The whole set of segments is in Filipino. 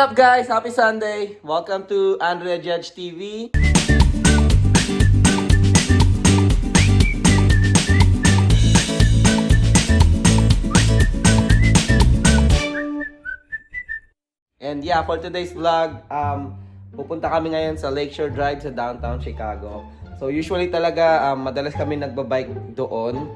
Up guys? Happy Sunday! Welcome to Andrea Judge TV. And yeah, for today's vlog, um, pupunta kami ngayon sa Lakeshore Drive sa downtown Chicago. So usually talaga, um, madalas kami nagbabike doon.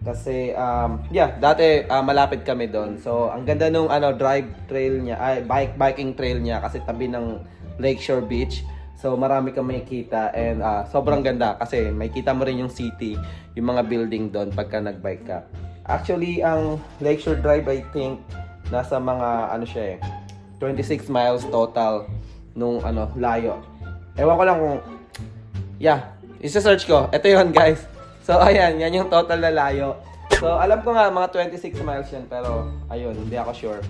Kasi, um, yeah, dati ah, malapit kami doon. So, ang ganda nung ano, drive trail niya, ay, bike, biking trail niya kasi tabi ng Lakeshore Beach. So, marami kang makikita and ah, sobrang ganda kasi may kita mo rin yung city, yung mga building doon pagka nagbike ka. Actually, ang Lakeshore Drive, I think, nasa mga, ano siya eh, 26 miles total nung ano, layo. Ewan ko lang kung, yeah, isa-search ko. Ito yun, guys. So, ayan, yan yung total na layo. So, alam ko nga, mga 26 miles yan, pero, ayun, hindi ako sure.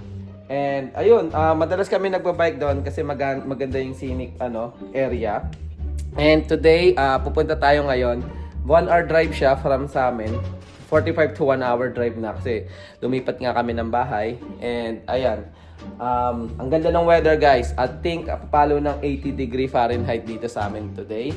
And, ayun, ah, madalas kami nagbabike doon kasi magan- maganda yung scenic, ano, area. And today, ah, pupunta tayo ngayon. One hour drive siya from sa amin. 45 to 1 hour drive na kasi lumipat nga kami ng bahay. And ayan, um, ang ganda ng weather guys. I think uh, papalo ng 80 degree Fahrenheit dito sa amin today.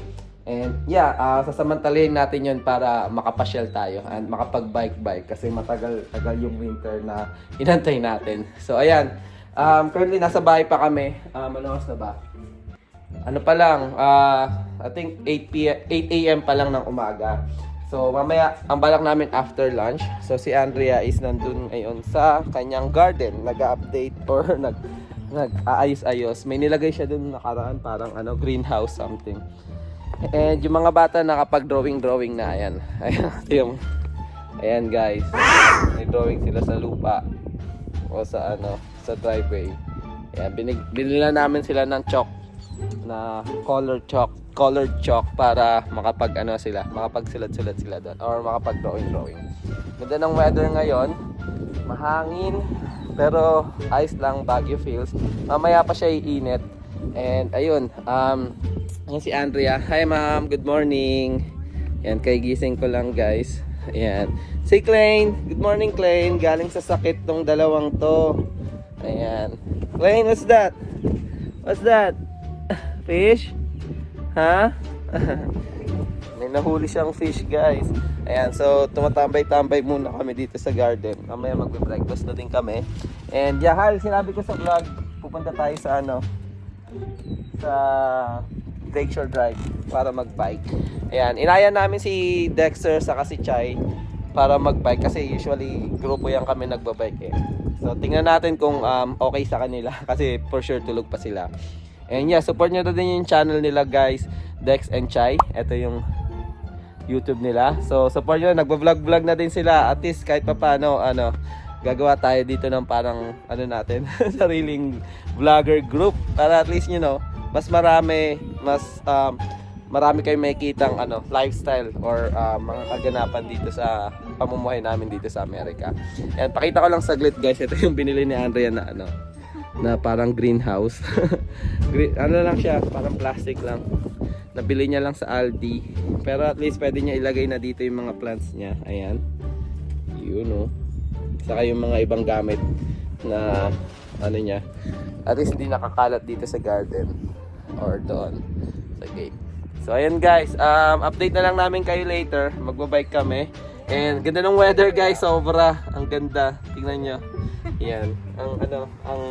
And yeah, uh, sasamantalahin natin yon para makapasyal tayo and makapag-bike-bike kasi matagal-tagal yung winter na inantay natin. So ayan, um, currently nasa bahay pa kami. Um, ano oras na ba? ano pa lang, ah, I think 8 p 8 a.m. pa lang ng umaga. So, mamaya, ang balak namin after lunch. So, si Andrea is nandun ngayon sa kanyang garden. Nag-update or nag nag-aayos-ayos. May nilagay siya dun nakaraan, parang ano, greenhouse something. And yung mga bata nakapag-drawing-drawing na, ayan. Ayan, yung, ayan guys. May drawing sila sa lupa o sa ano, sa driveway. Ayan, binig, binila namin sila ng chalk na color chalk colored chalk para makapag ano sila makapagsulat-sulat sila doon or makapag drawing drawing ganda ng weather ngayon mahangin pero ayos lang Baguio feels mamaya pa siya iinit and ayun um yan si Andrea. Hi ma'am. Good morning. Yan kay gising ko lang guys. Ayan si Klein. Good morning Klein. Galing sa sakit tong dalawang to. Ayan. Klein what's that? What's that? Fish? Ha? May nahuli siyang fish, guys. Ayan, so tumatambay-tambay muna kami dito sa garden. Mamaya magbe-breakfast na din kami. And yeah, Hal, sinabi ko sa vlog, pupunta tayo sa ano, sa Lakeshore Drive para mag-bike. Ayan, inaya namin si Dexter sa si Chai para mag-bike kasi usually grupo yan kami nagbabike eh. So tingnan natin kung um, okay sa kanila kasi for sure tulog pa sila. And yeah, support nyo din yung channel nila guys, Dex and Chai. Ito yung YouTube nila. So support nyo, nagba-vlog-vlog na din sila. At least kahit pa paano, ano, gagawa tayo dito ng parang, ano natin, sariling vlogger group. Para at least, you know, mas marami, mas, um, marami kayong makikitang ano, lifestyle or uh, mga kaganapan dito sa pamumuhay namin dito sa Amerika. And pakita ko lang saglit guys, ito yung binili ni Andrea na ano, na parang greenhouse. Green, ano lang siya, parang plastic lang. Nabili niya lang sa Aldi. Pero at least pwede niya ilagay na dito yung mga plants niya. Ayan. Yun oh. Saka yung mga ibang gamit na ano niya. At least hindi nakakalat dito sa garden or doon sa gate. So ayan guys, um, update na lang namin kayo later. Magbabike kami. And ganda ng weather guys, sobra. Ang ganda. Tingnan nyo. Yan. Ang ano, ang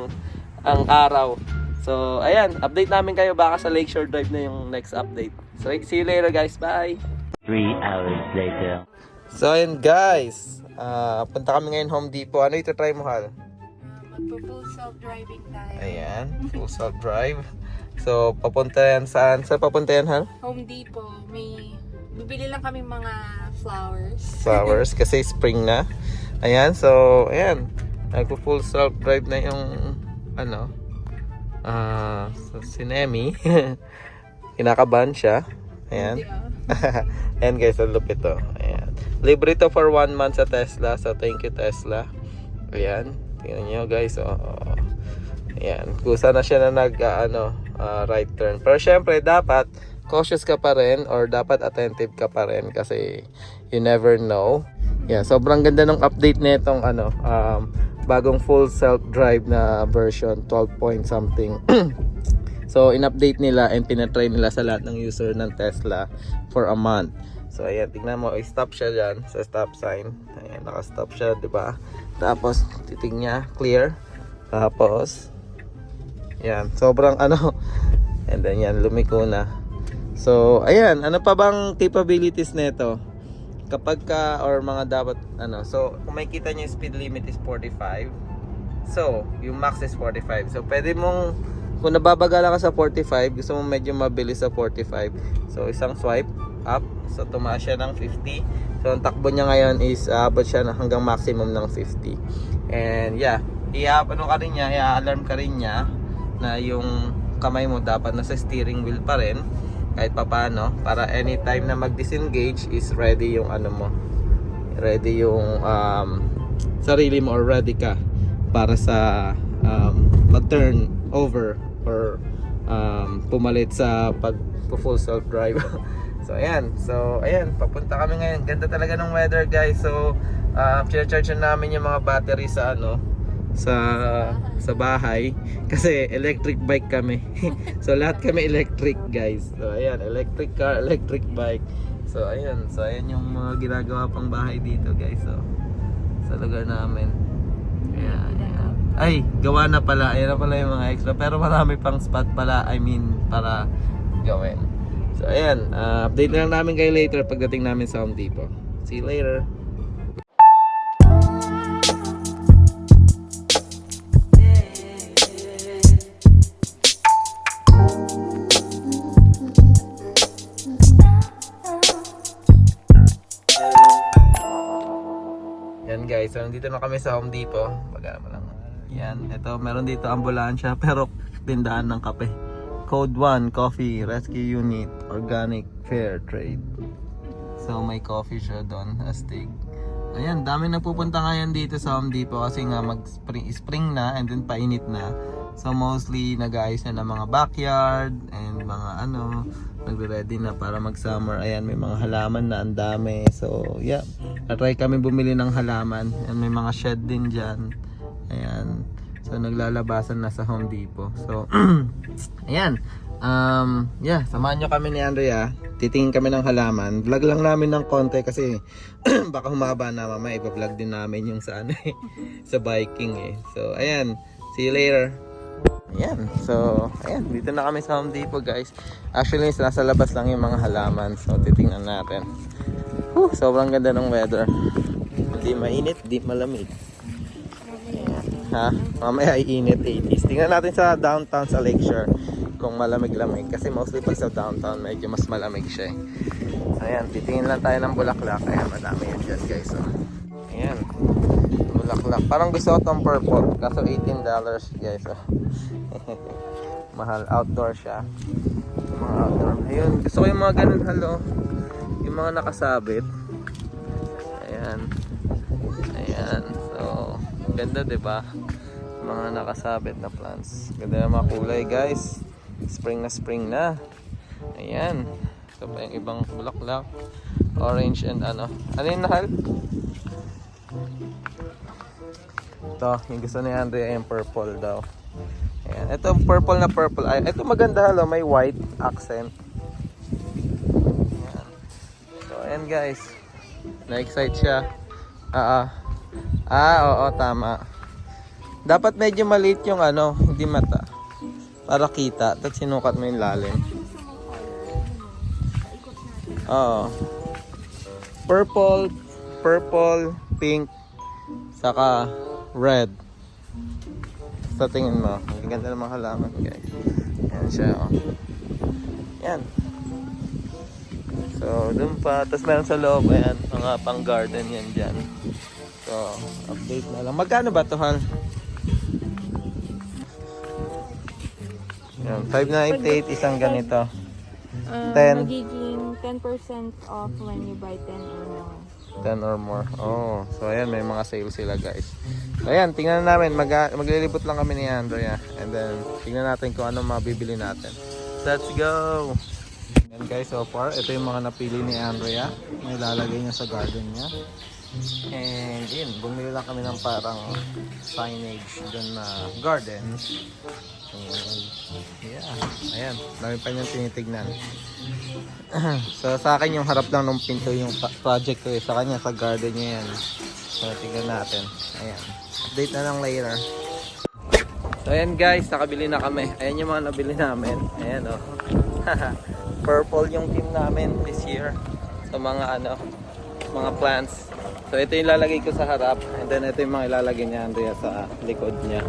ang araw. So, ayan, update namin kayo baka sa Lakeshore Drive na yung next update. So, see you later guys. Bye! Three hours later. So, ayan guys. Ah, punta kami ngayon Home Depot. Ano ito try mo, Hal? Magpo-full self-driving tayo. Ayan, full self drive. So, papunta yan saan? Saan papunta yan, Hal? Home Depot, may... Bibili lang kami mga flowers. Flowers kasi spring na. Ayan, so, ayan. Nagpo full self drive na yung ano ah so, si Nemi. Kinakabahan siya. Ayan. Ayan guys, ang lupit to. Ayan. Libre to for one month sa Tesla. So, thank you Tesla. Ayan. Tingnan nyo guys. Oh, oh. Ayan. Kusa na siya na nag, ah, ano, ah, right turn. Pero syempre, dapat cautious ka pa rin or dapat attentive ka pa rin kasi you never know. Yeah, sobrang ganda ng update nitong ano, um, bagong full self-drive na version 12 point something. so in-update nila and pinatry nila sa lahat ng user ng Tesla for a month. So ayan, tingnan mo, stop siya dyan sa stop sign. Ayan, naka-stop siya, di ba? Tapos titing niya, clear. Tapos yan, sobrang ano. And then yan, lumiko na. So, ayan, ano pa bang capabilities nito? Kapag ka, or mga dapat, ano, so, kung makikita nyo yung speed limit is 45. So, yung max is 45. So, pwede mong, kung nababagala ka sa 45, gusto mo medyo mabilis sa 45. So, isang swipe up. So, tumaas siya ng 50. So, ang takbo niya ngayon is, aabot siya na hanggang maximum ng 50. And, yeah, i ano ka rin niya, i-alarm ka rin niya na yung kamay mo dapat nasa steering wheel pa rin kahit papano para anytime na mag-disengage is ready yung ano mo ready yung um, sarili mo or ready ka para sa um, mag-turn over or um, pumalit sa pag full self drive so ayan. So ayan papunta kami ngayon. Ganda talaga ng weather guys. So um, charge na namin yung mga battery sa ano sa sa bahay kasi electric bike kami. so lahat kami electric guys. So ayan, electric car, electric bike. So ayan, so ayan yung mga ginagawa pang bahay dito guys. So sa lugar namin. Ayan, ayan. Ay, gawa na pala. Ayan na pala yung mga extra. Pero marami pang spot pala. I mean, para gawin. So ayan, ah, update na lang namin kayo later pagdating namin sa Home Depot. See you later. Nandito na kami sa Home Depot. Baga mo lang. Yan, ito meron dito ambulansya pero tindahan ng kape. Code 1, coffee, rescue unit, organic, fair trade. So may coffee siya doon, astig. Ayan, dami nagpupunta ngayon dito sa Home Depot kasi nga mag spring, spring na and then painit na. So mostly nag-aayos na ng mga backyard and mga ano, nagre-ready na para mag-summer. Ayan, may mga halaman na ang dami. So, yeah. Try kami bumili ng halaman. And may mga shed din dyan. Ayan. So, naglalabasan na sa Home Depot. So, ayan. Um, yeah, samahan nyo kami ni Andrea. Titingin kami ng halaman. Vlog lang namin ng konti kasi baka humaba na mamaya. Ipa-vlog din namin yung sa ano eh, sa biking eh. So, ayan. See you later. Ayan. So, ayan. Dito na kami sa Home Depot, guys. Actually, nasa labas lang yung mga halaman. So, titingnan natin. Whew, sobrang ganda ng weather. Hindi mainit, hindi malamig. Ayan. Ha? Mamaya iinit 80s. Tingnan natin sa downtown sa Lakeshore kung malamig-lamig. Kasi mostly pag sa downtown, medyo mas malamig siya eh. Ayan. Titingin lang tayo ng bulaklak. Ayan, madami yan dyan, guys. So, ayan. Bulaklak. Parang gusto ko tong purple. Kaso $18 guys. Oh. Mahal. Outdoor siya. Mga outdoor. Ayun. Gusto ko yung mga ganun halo. Yung mga nakasabit. Ayan. Ayan. So, ganda 'di ba? Mga nakasabit na plants. Ganda ng mga kulay guys. Spring na spring na. Ayan. Ito pa yung ibang bulaklak. Orange and ano. Ano yung nahal? Ito, yung gusto ni Andrea yung purple daw. Ayan. Ito purple na purple. Ay, ito maganda halo, may white accent. Ayan. So, ayan guys. Na-excite siya. Ah, ah. Ah, oo, tama. Dapat medyo maliit yung ano, hindi mata. Para kita. Tapos sinukat mo yung lalim. Oo. Purple, purple, pink, saka red. Sa tingin mo, ang ganda ng mga halaman guys. Yan siya oh. Yan. So, dun pa. Tapos meron sa loob, ayan, mga pang garden yan dyan. So, update na lang. Magkano ba to, Hal? Yan, 598 isang ganito. Uh, Ten. Magiging 10% off when you buy 10 or more. 10 or more. Oh, so ayan, may mga sale sila guys. So ayan, tingnan namin. Mag maglilibot lang kami ni Andrea. And then, tingnan natin kung ano mabibili natin. Let's go! Yan guys, so far, ito yung mga napili ni Andrea. May lalagay niya sa garden niya. And yun, bumili lang kami ng parang signage doon na gardens. And yeah, ayan, dami pa niyang tinitignan. so sa akin yung harap lang ng pinto yung project ko eh. Sa kanya sa garden niya yan. So tignan natin. Ayan. Update na lang later. So ayan guys, nakabili na kami. Ayan yung mga nabili namin. Ayan oh. Purple yung team namin this year. Sa mga ano, mga plants. So ito yung lalagay ko sa harap. And then ito yung mga ilalagay niya Andrea sa likod niya.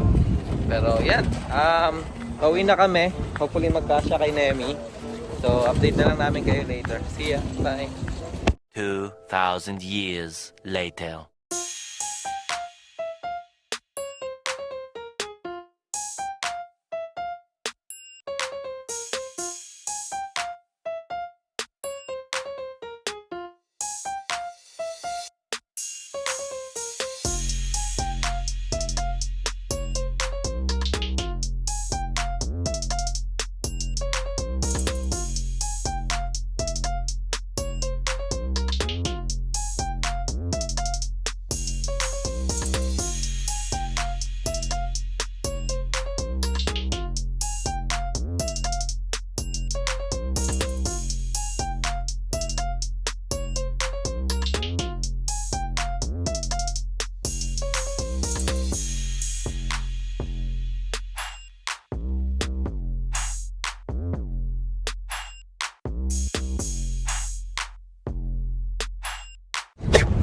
Pero yan. Um, pauwi na kami. Hopefully magkasya kay Nemi. So update na lang namin kayo later. See ya. Bye. 2,000 years later.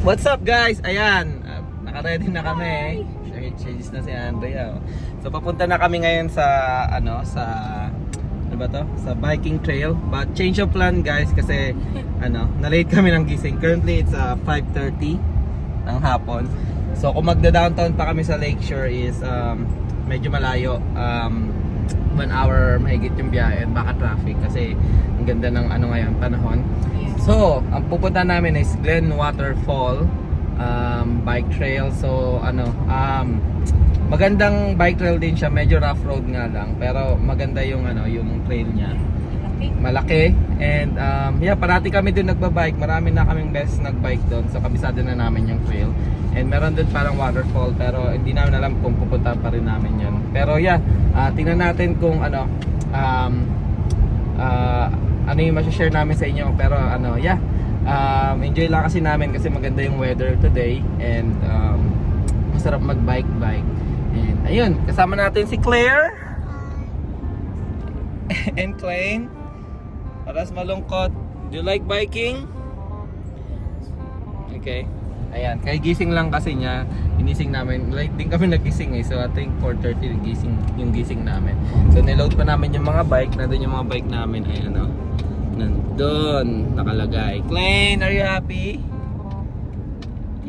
What's up guys? Ayan, uh, naka-ready na kami. Changes na si Andrea. oh. So papunta na kami ngayon sa ano sa ano ba to? Sa biking trail. But change of plan guys kasi ano, na-late kami ng gising. Currently it's uh, 5:30 ng hapon. So kung magda-downtown pa kami sa Lakeshore is um, medyo malayo. Um, one hour mahigit yung biyahe and baka traffic kasi ang ganda ng ano ngayon panahon. So, ang pupunta namin is Glen Waterfall um, bike trail. So, ano, um, magandang bike trail din siya. Medyo rough road nga lang. Pero maganda yung, ano, yung trail niya. Malaki. And, um, yeah, parati kami doon nagbabike. Marami na kaming best nagbike doon. So, kabisado na namin yung trail. And meron doon parang waterfall. Pero hindi namin alam kung pupunta pa rin namin yun. Pero, yeah, ah, tingnan natin kung, ano, um, ah, ano yung share namin sa inyo pero ano yeah. Um, enjoy lang kasi namin kasi maganda yung weather today and um, masarap mag bike bike and ayun kasama natin si Claire. And Klein paras malungkot. Do you like biking? Okay. Ayan kaya gising lang kasi niya inising namin like din kami nagising eh. So I think 4.30 gising yung gising namin. So niload pa namin yung mga bike. Nandun yung mga bike namin. Ayan o nandun. Nakalagay. Klein are you happy?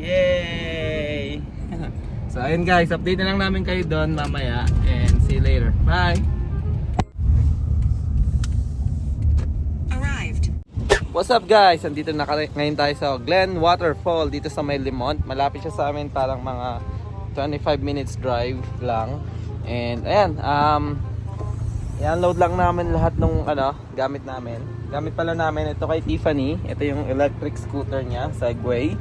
yay! So ayun guys. Update na lang namin kayo doon mamaya. And see you later. Bye What's up guys? Andito na ngayon tayo sa Glen Waterfall dito sa May Limont. Malapit siya sa amin parang mga 25 minutes drive lang. And ayan, um i-unload lang namin lahat ng ano, gamit namin. Gamit pala namin ito kay Tiffany. Ito yung electric scooter niya, Segway.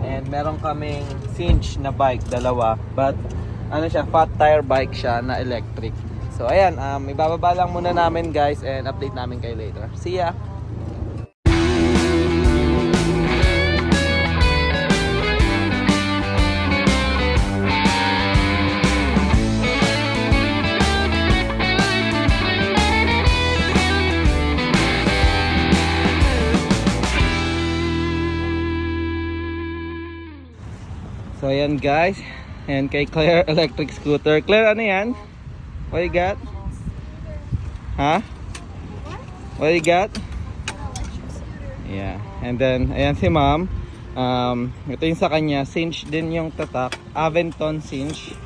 And meron kaming cinch na bike, dalawa. But ano siya, fat tire bike siya na electric. So ayan, um, ibababa lang muna namin guys and update namin kayo later. See ya! Ayan guys, and kay Claire electric scooter. Claire ano yan? What you got? Ha? What you got? Yeah. And then ayan si Ma'am. Um, ito yung sa kanya, cinch din yung tatak. Aventon cinch.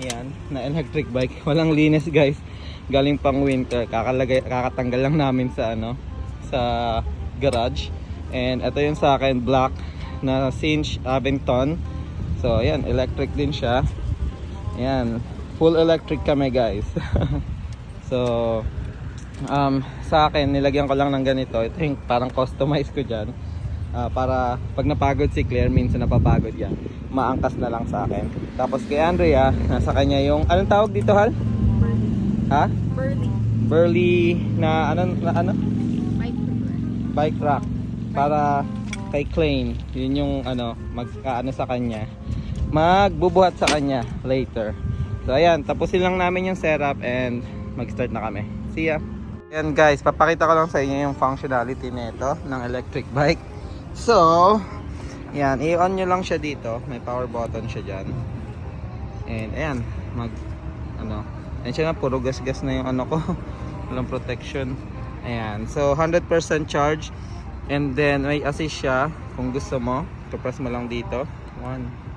Ayan, na electric bike. Walang linis guys. Galing pang winter. Kakalagay, kakatanggal lang namin sa ano, sa garage. And ito yung sa akin, black na cinch Aventon. So, ayan, electric din siya. Ayan, full electric kami guys. so, um, sa akin, nilagyan ko lang ng ganito. Ito yung parang customize ko dyan. Ah, para pag napagod si Claire, minsan napapagod yan. Maangkas na lang sa akin. Tapos kay Andrea, nasa kanya yung, anong tawag dito, Hal? Ha? Burly. Burly na, ano, na, ano? Micro. bike rack para kay Klein. Yun yung ano, magkaano sa kanya. Magbubuhat sa kanya later. So ayan, tapusin lang namin yung setup and mag-start na kami. See ya! Ayan guys, papakita ko lang sa inyo yung functionality nito ng electric bike. So, ayan, i-on nyo lang siya dito. May power button siya dyan. And ayan, mag, ano, ayan siya na, puro gas-gas na yung ano ko. Walang protection. Ayan, so 100% charge. And then may assist siya kung gusto mo. Press mo lang dito. 1.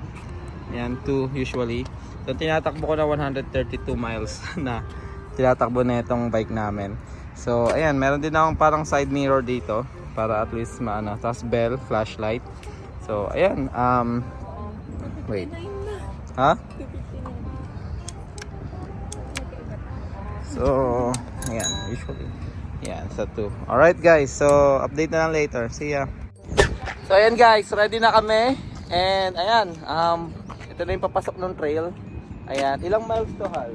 Ayan, 2 usually. So tinatakbo ko na 132 miles na tinatakbo na itong bike namin. So ayan, meron din akong parang side mirror dito para at least maano. Tapos bell, flashlight. So ayan, um wait. Ha? So, ayan, usually. Ayan, sa 2. Alright guys, so update na lang later. See ya. So ayan guys, ready na kami. And ayan, um, ito na yung papasok ng trail. Ayan, ilang miles to hal?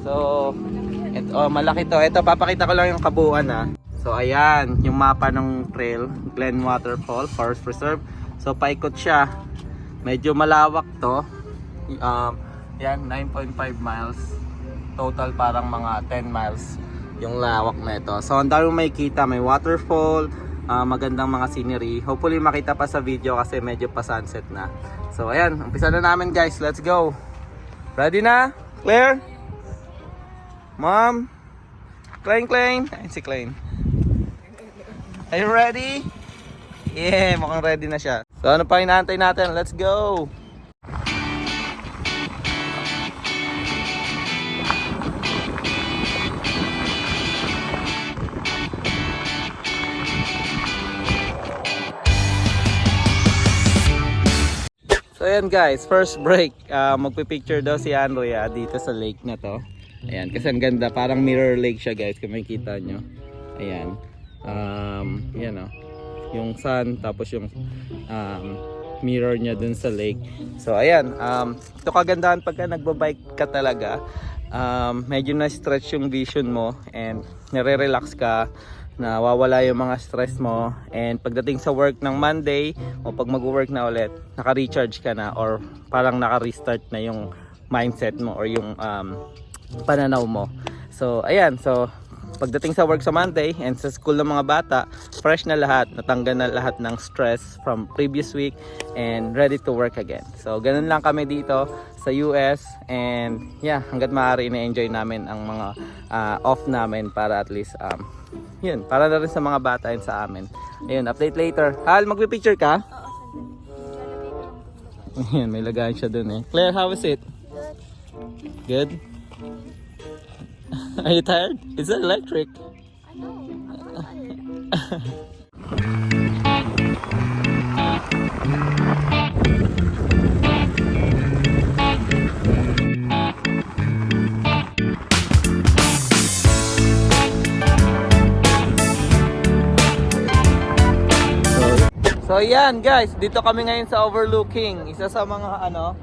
So, ito, oh, malaki to. Ito, papakita ko lang yung kabuuan ha. So ayan, yung mapa ng trail, Glen Waterfall, Forest Preserve. So paikot siya. Medyo malawak to. Um, yan, 9.5 miles. Total parang mga 10 miles yung lawak na ito. So ang dami may may waterfall, ah, magandang mga scenery. Hopefully makita pa sa video kasi medyo pa sunset na. So ayan, umpisa na namin guys. Let's go. Ready na? Claire? Mom? Klein, Klein? Ayun si Klein. Are you ready? Yeah, mukhang ready na siya. So ano pa inaantay natin? Let's go! So ayan guys, first break. Uh, magpipicture daw si Andrea dito sa lake na to. Ayan, kasi ang ganda. Parang mirror lake siya guys, kung makikita nyo. Ayan. Um, yan o. Yung sun, tapos yung um, mirror niya dun sa lake. So ayan, um, ito kagandahan pagka nagbabike ka talaga. Um, medyo na-stretch yung vision mo and nare-relax ka nawawala yung mga stress mo. And pagdating sa work ng Monday o pag mag-work na ulit naka-recharge ka na or parang naka-restart na yung mindset mo or yung um, pananaw mo. So ayan. So pagdating sa work sa Monday and sa school ng mga bata fresh na lahat. Natanggal na lahat ng stress from previous week and ready to work again. So ganun lang kami dito sa US and yeah hanggat maaari na-enjoy namin ang mga ah, off namin para at least um, yun, para na rin sa mga bata and sa amin. Ayun, update later. Hal, magpipicture ka? Ayun, may lagayan siya dun eh. Claire, how is it? Good. Are you tired? It's electric. So, so yan guys, dito kami ngayon sa overlooking. Isa sa mga ano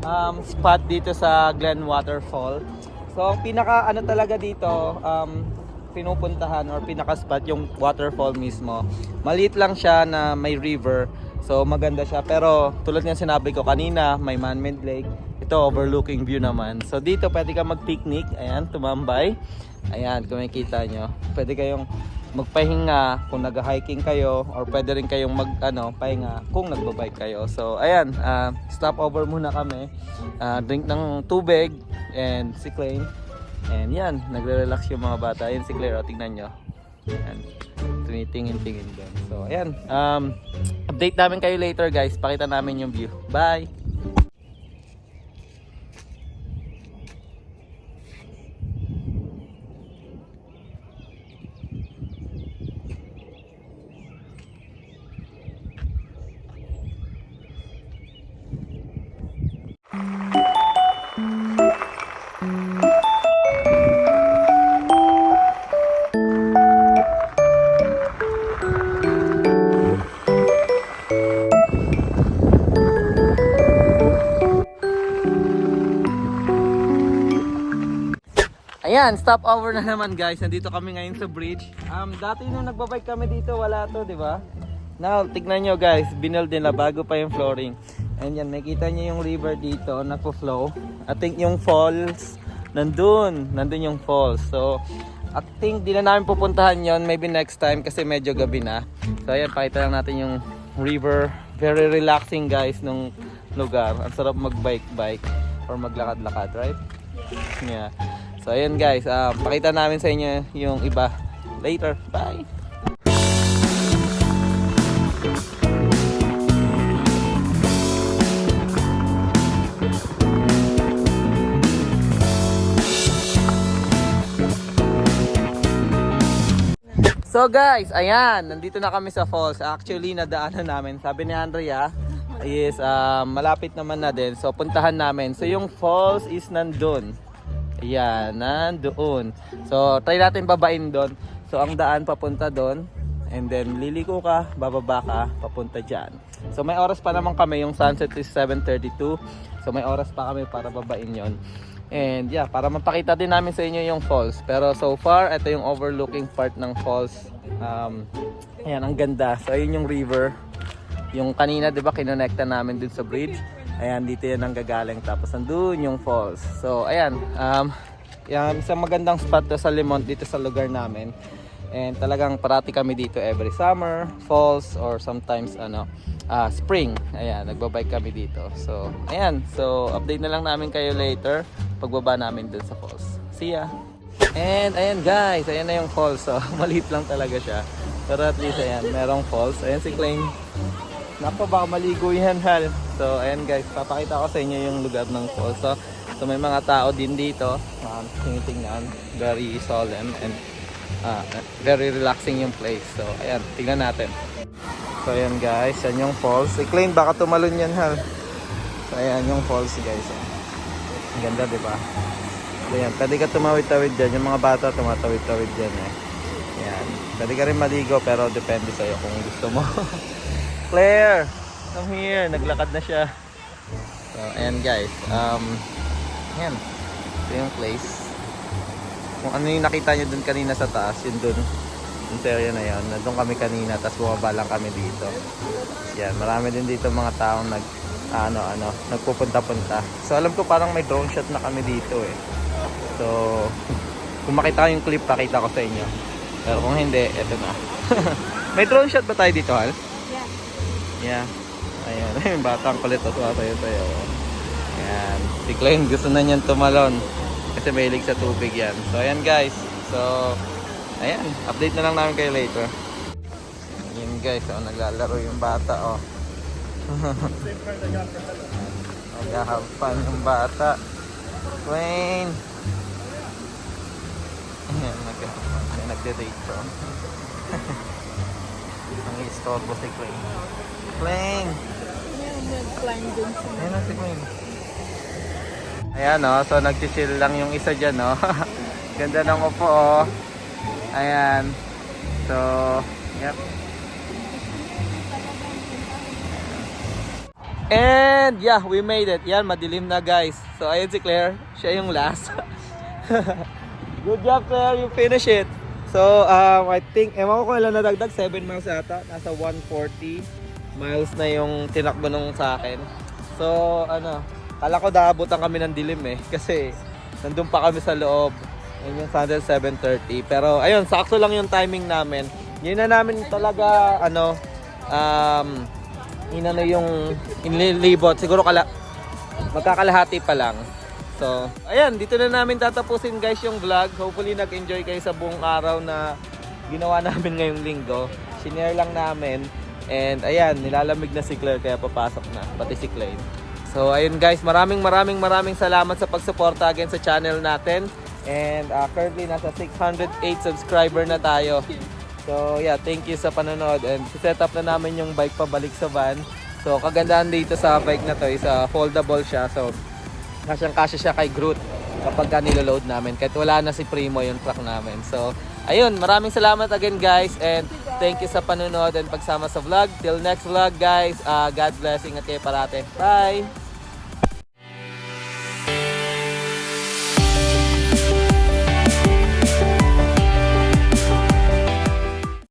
um, spot dito sa Glen Waterfall. So ang pinaka ano talaga dito um, pinupuntahan or pinaka spot yung waterfall mismo. Maliit lang siya na may river. So maganda siya pero tulad ng sinabi ko kanina, may man-made lake. Ito overlooking view naman. So dito pwede ka mag-picnic, ayan, tumambay. Ayan, kung makikita nyo. Pwede kayong magpahinga kung nag-hiking kayo or pwede rin kayong mag ano, pahinga kung nagbo-bike kayo. So ayan, ah, stop over muna kami. Ah, drink ng tubig and si Clay. And yan, nagre-relax yung mga bata. Yan si Claire, o, tingnan nyo. Yan, tumitingin-tingin doon. So ayan, um, update namin kayo later guys. Pakita namin yung view. Bye! Ayan, stop over na naman guys. Nandito kami ngayon sa bridge. Um, dati nung nagbabike kami dito, wala to, di ba? Now, tignan nyo guys, binuild nila bago pa yung flooring. And yan, nakita nyo yung river dito, nagpo-flow. I think yung falls, nandun. Nandun yung falls. So, I think di na namin pupuntahan yon maybe next time kasi medyo gabi na. So, ayan, pakita lang natin yung river. Very relaxing guys nung lugar. Ang sarap mag-bike-bike or maglakad-lakad, right? Yeah. So ayun guys, ah, pakita namin sa inyo yung iba later. Bye! So guys, ayan, nandito na kami sa falls. Actually, nadaanan namin. Sabi ni Andrea, is ah, malapit naman na din. So puntahan namin. So yung falls is nandun. Ayan, nandoon. So try natin babain doon. So ang daan papunta doon. And then liliko ka, bababa ka, papunta dyan. So may oras pa naman kami. Yung sunset is 7.32. So may oras pa kami para babain yon. And yeah, para mapakita din namin sa inyo yung falls. Pero so far, ito yung overlooking part ng falls. Um, ayan, ang ganda. So ayun yung river. Yung kanina, di ba, kinonekta namin dun sa bridge. Ayan, dito yan ang gagaling. Tapos andun yung falls. So ayan, um, yan, isang magandang spot to sa Limont dito sa lugar namin. And talagang parati kami dito every summer, falls, or sometimes ano, ah, spring. Ayan, nagbabike kami dito. So, ayan. So, update na lang namin kayo later pagbaba namin dun sa falls. See ya! And ayan guys, ayan na yung falls. So, maliit lang talaga siya. Pero at least ayan, merong falls. Ayan si Klein. Naku, baka maligo yan hal. So, ayan guys, papakita ko sa inyo yung lugar ng falls. So, may mga tao din dito. Um, tingnan, very solemn and ah, very relaxing yung place. So, ayan, tingnan natin. So, ayan guys, yan yung falls. Klein, baka tumalon yan hal. So, ayan yung falls guys. Ang ganda, di ba? So, yan. Pwede ka tumawid-tawid dyan. Yung mga bata tumatawid-tawid dyan eh. Yan. Pwede ka rin maligo pero depende sa'yo kung gusto mo. Claire! Come here. Naglakad na siya. So, ayan guys. Um, yan. Ito yung place. Kung ano yung nakita nyo dun kanina sa taas, yun dun. Yung area na yun. Nandun kami kanina, tapos bumaba lang kami dito. Yan. Marami din dito mga taong nag ano ano nagpupunta-punta. So alam ko parang may drone shot na kami dito eh. So kung makita yung clip pakita ko sa inyo. Pero kung hindi, eto na. may drone shot ba tayo dito, Hal? Yeah. Yeah. Ayan, yung batang kulit o tayo tayo. Ayan. Si Klein gusto na niyan tumalon. Kasi mahilig sa tubig yan. So ayan guys. So ayan, update na lang namin kayo later. Ayan guys, oh, naglalaro yung bata oh. Nag-have fun yung bata. Wayne! Ayan. May nagde-date to. Ang istorbo si Queen. Sa... Ayan na si Queen. Ayan o, so nag-chill lang yung isa dyan o. Ganda ng upo o. Ayan. So, yep. And yeah, we made it. Yan, madilim na guys. So ayun si Claire, siya yung last. Good job Claire, you finish it. So um, I think, ewan ko kung ilan nadagdag, 7 miles ata. Nasa 140 miles na yung tinakbo nung sa akin. So ano, kala ko daabutan kami ng dilim eh. Kasi nandun pa kami sa loob. Yun yung sunset 7.30. Pero ayun, sakto lang yung timing namin. Yun na namin talaga, ano, um, inano yung inilibot siguro kala magkakalahati pa lang so ayan dito na namin tatapusin guys yung vlog hopefully nag-enjoy kayo sa buong araw na ginawa namin ngayong linggo sinare lang namin and ayan nilalamig na si Claire kaya papasok na pati si Clay so ayun guys maraming maraming maraming salamat sa pagsuporta again sa channel natin and uh, currently nasa 608 subscriber na tayo So yeah, thank you sa panonood and set up na namin yung bike pabalik sa van. So kagandahan dito sa bike na to is uh, foldable siya. So kasyang kasya siya kay Groot kapag ka niloload namin. Kahit wala na si Primo yung truck namin. So ayun, maraming salamat again guys and thank you sa panonood and pagsama sa vlog. Till next vlog guys, uh, God bless. Ingat kayo parate. Bye!